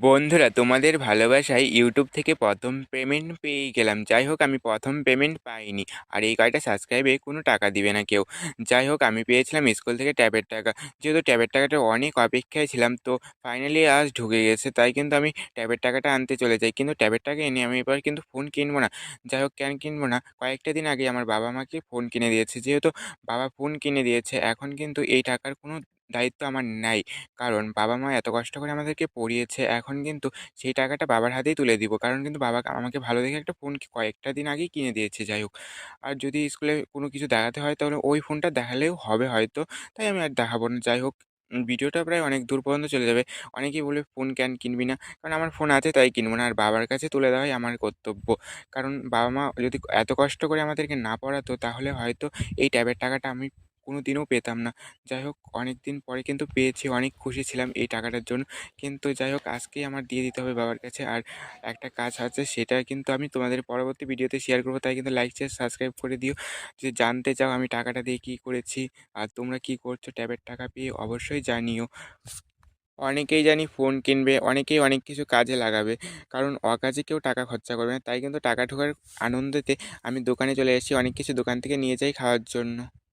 বন্ধুরা, তোমাদের ভালোবাসায় ইউটিউব থেকে প্রথম পেমেন্ট পেয়ে গেলাম। যাই হোক, আমি প্রথম পেমেন্ট পাইনি। আর এই কয়টা সাবস্ক্রাইবে কোনো টাকা দিবে না কেউ। যাই হোক, আমি পেয়েছিলাম স্কুল থেকে ট্যাবের টাকা। যেহেতু ট্যাবের টাকাটা অনেক অপেক্ষায় ছিলাম, তো ফাইনালি আজ ঢুকে গেছে, তাই কিন্তু আমি ট্যাবের টাকাটা আনতে চলে যাই। কিন্তু ট্যাবের টাকা এনে আমি এবার কিন্তু ফোন কিনবো না। যাই হোক, কেন কিনবো না? কয়েকটা দিন আগে আমার বাবা মাকে ফোন কিনে দিয়েছে। যেহেতু বাবা ফোন কিনে দিয়েছে, এখন কিন্তু এই টাকার কোনো দায়িত্ব আমার নাই। কারণ বাবা মা এত কষ্ট করে আমাদেরকে পড়িয়েছে, এখন কিন্তু সেই টাকাটা বাবার হাতেই তুলে দিব। কারণ কিন্তু বাবা আমাকে ভালো দেখে একটা ফোন কয়েকটা দিন আগেই কিনে দিয়েছে, যাই হোক। আর যদি স্কুলে কোনো কিছু দেখাতে হয় তাহলে ওই ফোনটা দেখালেও হবে হয়তো। তাই আমি আর দেখাবো না। যাই হোক, ভিডিওটা প্রায় অনেক দূর পর্যন্ত চলে যাবে। অনেকেই বলে ফোন কেন কিনবি না? কারণ আমার ফোন আছে তাই কিনবো না। আর বাবার কাছে তুলে দেওয়াই আমার কর্তব্য। কারণ বাবা মা যদি এত কষ্ট করে আমাদেরকে না পড়াতো তাহলে হয়তো এই ট্যাবের টাকাটা আমি কোনো দিনও পেতাম না। যাই হোক অনেক দিন পরে কিন্তু পেয়েছি, অনেক খুশি ছিলাম এই টাকাটার জন্য। কিন্তু যাই হোক আজকেই আমার দিয়ে দিতে হবে বাবার কাছে। আর একটা কাজ আছে, সেটা কিন্তু আমি তোমাদের পরবর্তী ভিডিওতে শেয়ার করব। তাই কিন্তু লাইক শেয়ার সাবস্ক্রাইব করে দিও। যদি জানতে চাও আমি টাকাটা দিয়ে কী করেছি আর তোমরা কী করছ, ট্যাবের টাকা পেয়ে অবশ্যই জানিও। অনেকেই জানি ফোন কিনবে, অনেকেই অনেক কিছু কাজে লাগাবে। কারণ অকাজে কেউ টাকা খরচা করবে না। তাই কিন্তু টাকা ঢোকার আনন্দেতে আমি দোকানে চলে এসেছি, অনেক কিছু দোকান থেকে নিয়ে যাই খাওয়ার জন্য।